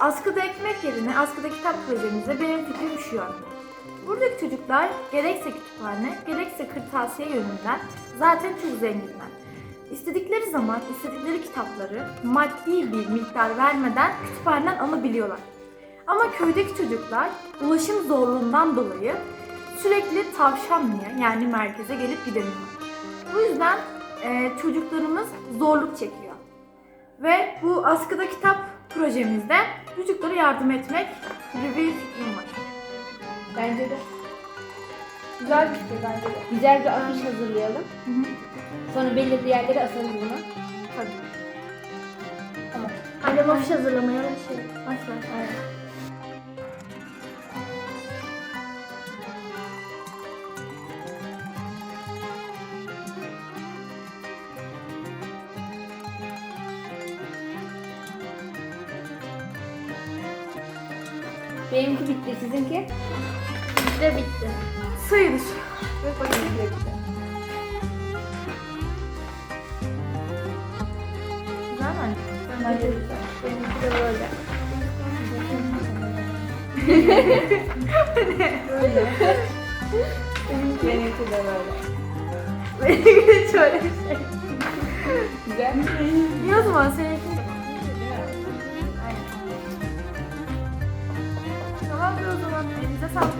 Askıda ekmek yerine askıda kitap projemizde benim fikrim şu yönde. Buradaki çocuklar gerekse kütüphane, gerekse kırtasiye yönünden zaten çok zenginler. İstedikleri zaman istedikleri kitapları maddi bir miktar vermeden kütüphaneden alabiliyorlar. Ama köydeki çocuklar ulaşım zorluğundan dolayı sürekli Tavşanlı'ya yani merkeze gelip gidemiyorlar. Bu yüzden e, çocuklarımız zorluk çekiyor. Ve bu askıda kitap projemizde çocuklara yardım etmek gibi bir fikrim var. Bence de. Güzel bir fikir bence de. Güzel bir afiş hazırlayalım. Hı hı. Sonra belirli yerlere asalım bunu. Tabii. Tamam. Annem afiş hazırlamaya şey başlar. Benimki bitti. Sizinki? Ve bitti. Sayılır. Ve bakayım bitti. Güzel mi? Bence güzel. Benimki de böyle. Benimki de böyle. Benimki hiç öyle bir şey. Güzel. Zaman seninki. Aynen.